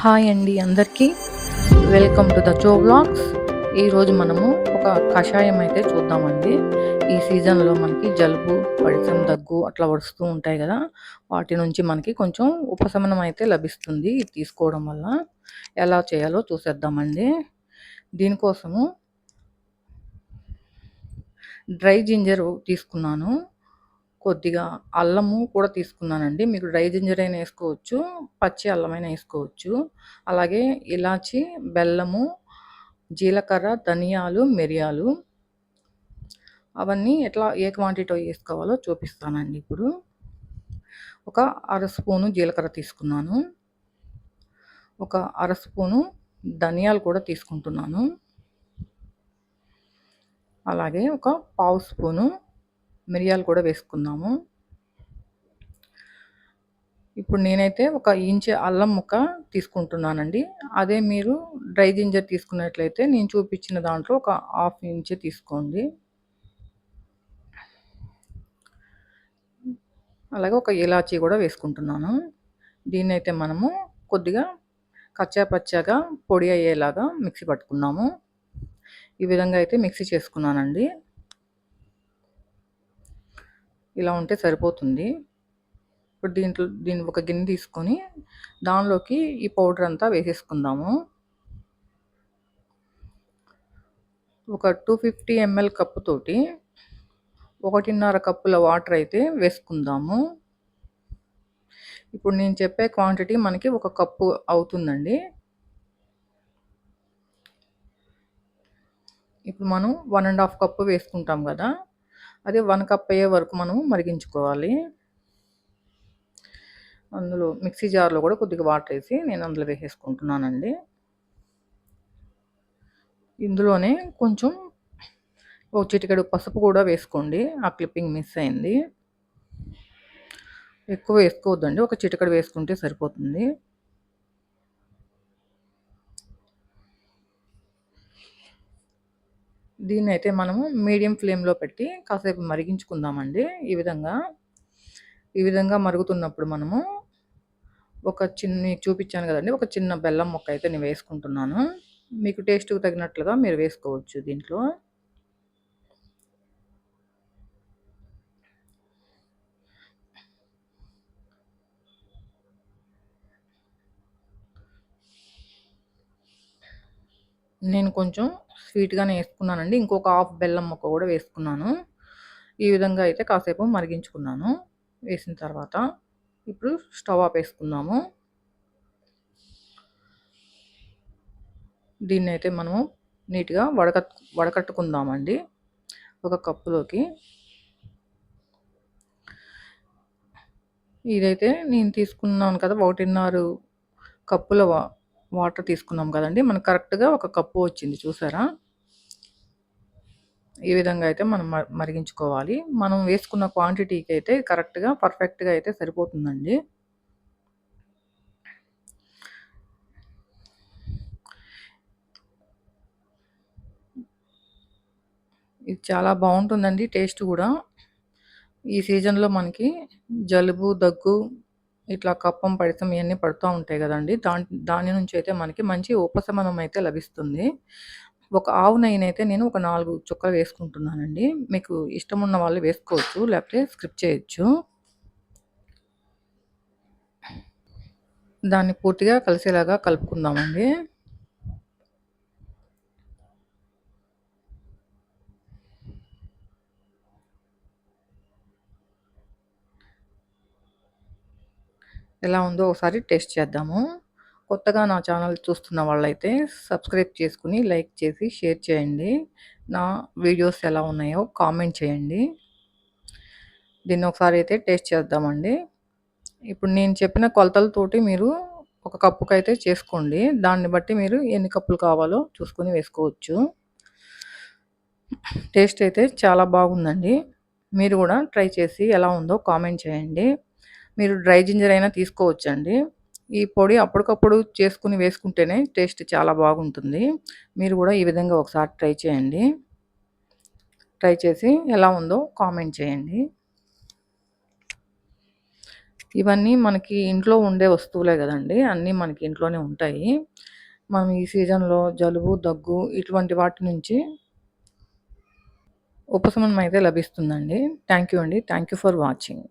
Hi అండి అందరికీ. Welcome to the చో బ్లాగ్స్ ఈరోజు మనము ఒక కషాయం అయితే చూద్దామండి. ఈ సీజన్లో మనకి జలుబు పడిసం దగ్గు అట్లా వడుస్తూ ఉంటాయి కదా. వాటి నుంచి మనకి కొంచెం ఉపశమనం అయితే లభిస్తుంది ఇది తీసుకోవడం వల్ల. ఎలా చేయాలో చూసేద్దామండి. దీనికోసము డ్రై జింజర్ తీసుకున్నాను. కొద్దిగా అల్లము కూడా తీసుకున్నానండి. మీకు డ్రై జింజర్ అయినా వేసుకోవచ్చు పచ్చి అల్లమైనా వేసుకోవచ్చు. అలాగే ఇలాచి బెల్లము జీలకర్ర ధనియాలు మిరియాలు అవన్నీ ఎట్లా ఏ క్వాంటిటీ వేసుకోవాలో చూపిస్తానండి ఇప్పుడు. ఒక అర స్పూను జీలకర్ర తీసుకున్నాను. ఒక అర స్పూను ధనియాలు కూడా తీసుకుంటున్నాను. అలాగే ఒక పావు స్పూను మిరియాలు కూడా వేసుకుందాము. ఇప్పుడు నేనైతే ఒక ఇంచు అల్లం ముక్క తీసుకుంటున్నానండి. అదే మీరు డ్రై జింజర్ తీసుకున్నట్లయితే నేను చూపించిన దాంట్లో ఒక హాఫ్ ఇంచ్ తీసుకోండి. అలాగే ఒక ఇలాచీ కూడా వేసుకుంటున్నాను. దీన్నైతే మనము కొద్దిగా కచ్చా పచ్చాగా పొడి అయ్యేలాగా మిక్సీ పట్టుకున్నాము. ఈ విధంగా అయితే మిక్సీ చేసుకున్నానండి. ఇలా ఉంటే సరిపోతుంది. ఇప్పుడు దీంట్లో దీన్ని ఒక గిన్నె తీసుకొని దానిలోకి ఈ పౌడర్ అంతా వేసేసుకుందాము. ఒక టూ ఫిఫ్టీ ఎంఎల్ కప్పుతోటి ఒకటిన్నర కప్పుల వాటర్ అయితే వేసుకుందాము. ఇప్పుడు నేను చెప్పే క్వాంటిటీ మనకి ఒక కప్పు అవుతుందండి. ఇప్పుడు మనం వన్ అండ్ హాఫ్ కప్పు వేసుకుంటాం కదా. అది వన్ కప్ అయ్యే వరకు మనం మరిగించుకోవాలి. అందులో మిక్సీ జార్లో కూడా కొద్దిగా వాటర్ వేసి నేను అందులో వేసేసుకుంటున్నానండి. ఇందులోనే కొంచెం ఒక చిటికెడు పసుపు కూడా వేసుకోండి. ఆ క్లిప్పింగ్ మిస్ అయింది. ఎక్కువ వేసుకోవద్దండి. ఒక చిటికెడు వేసుకుంటే సరిపోతుంది. దీన్ని అయితే మనము మీడియం ఫ్లేమ్లో పెట్టి కాసేపు మరిగించుకుందామండి. ఈ విధంగా ఈ విధంగా మరుగుతున్నప్పుడు మనము ఒక చిన్న చూపించాను కదండి ఒక చిన్న బెల్లం మొక్క అయితే నేను వేసుకుంటున్నాను. మీకు టేస్ట్కి తగినట్లుగా మీరు వేసుకోవచ్చు దీంట్లో. నేను కొంచెం స్వీట్గానే వేసుకున్నానండి. ఇంకొక హాఫ్ బెల్లం ముక్క కూడా వేసుకున్నాను. ఈ విధంగా అయితే కాసేపు మరిగించుకున్నాను. వేసిన తర్వాత ఇప్పుడు స్టవ్ ఆఫ్ వేసుకుందాము. దీన్ని అయితే మనము నీట్గా వడకట్ వడకట్టుకుందామండి. ఒక కప్పులోకి. ఇదైతే నేను తీసుకున్నాను కదా ఒకటిన్నర కప్పుల వాటర్ తీసుకున్నాం కదండి. మనకు కరెక్ట్గా ఒక కప్పు వచ్చింది చూసారా? ఈ విధంగా అయితే మనం మరిగించుకోవాలి. మనం వేసుకున్న క్వాంటిటీకి అయితే కరెక్ట్గా పర్ఫెక్ట్గా అయితే సరిపోతుందండి. ఇది చాలా బాగుంటుందండి టేస్ట్ కూడా. ఈ సీజన్లో మనకి జలుబు దగ్గు ఇట్లా కప్పం పడితం ఇవన్నీ పడుతూ ఉంటాయి కదండి దాని దాని నుంచి అయితే మనకి మంచి ఉపశమనం అయితే లభిస్తుంది. ఒక ఆవు నెయ్యినైతే నేను ఒక నాలుగు చుక్కలు వేసుకుంటున్నానండి. మీకు ఇష్టం ఉన్న వాళ్ళు వేసుకోవచ్చు. లేకపోతే స్క్రిప్ చేయొచ్చు. దాన్ని పూర్తిగా కలిసేలాగా కలుపుకుందామండి. ఎలా ఉందో ఒకసారి టేస్ట్ చేద్దాము. కొత్తగా నా ఛానల్ చూస్తున్న వాళ్ళైతే సబ్స్క్రైబ్ చేసుకుని లైక్ చేసి షేర్ చేయండి. నా వీడియోస్ ఎలా ఉన్నాయో కామెంట్ చేయండి. దీన్ని ఒకసారి అయితే టేస్ట్ చేద్దామండి. ఇప్పుడు నేను చెప్పిన కొలతలతోటి మీరు ఒక కప్పుకు అయితే చేసుకోండి. దాన్ని బట్టి మీరు ఎన్ని కప్పులు కావాలో చూసుకొని వేసుకోవచ్చు. టేస్ట్ అయితే చాలా బాగుందండి. మీరు కూడా ట్రై చేసి ఎలా ఉందో కామెంట్ చేయండి. మీరు డ్రై జింజర్ అయినా తీసుకోవచ్చండి ఈ పొడి అప్పటికప్పుడు చేసుకుని వేసుకుంటేనే టేస్ట్ చాలా బాగుంటుంది మీరు కూడా ఈ విధంగా ఒకసారి ట్రై చేయండి ట్రై చేసి ఎలా ఉందో కామెంట్ చేయండి ఇవన్నీ మనకి ఇంట్లో ఉండే వస్తువులే కదండి అన్నీ మనకి ఇంట్లోనే ఉంటాయి. మనం ఈ సీజన్‌లో జలుబు, దగ్గు ఇటువంటి వాటి నుంచి ఉపశమనం అయితే లభిస్తుందండి. థ్యాంక్ యూ అండి. Thank you for watching.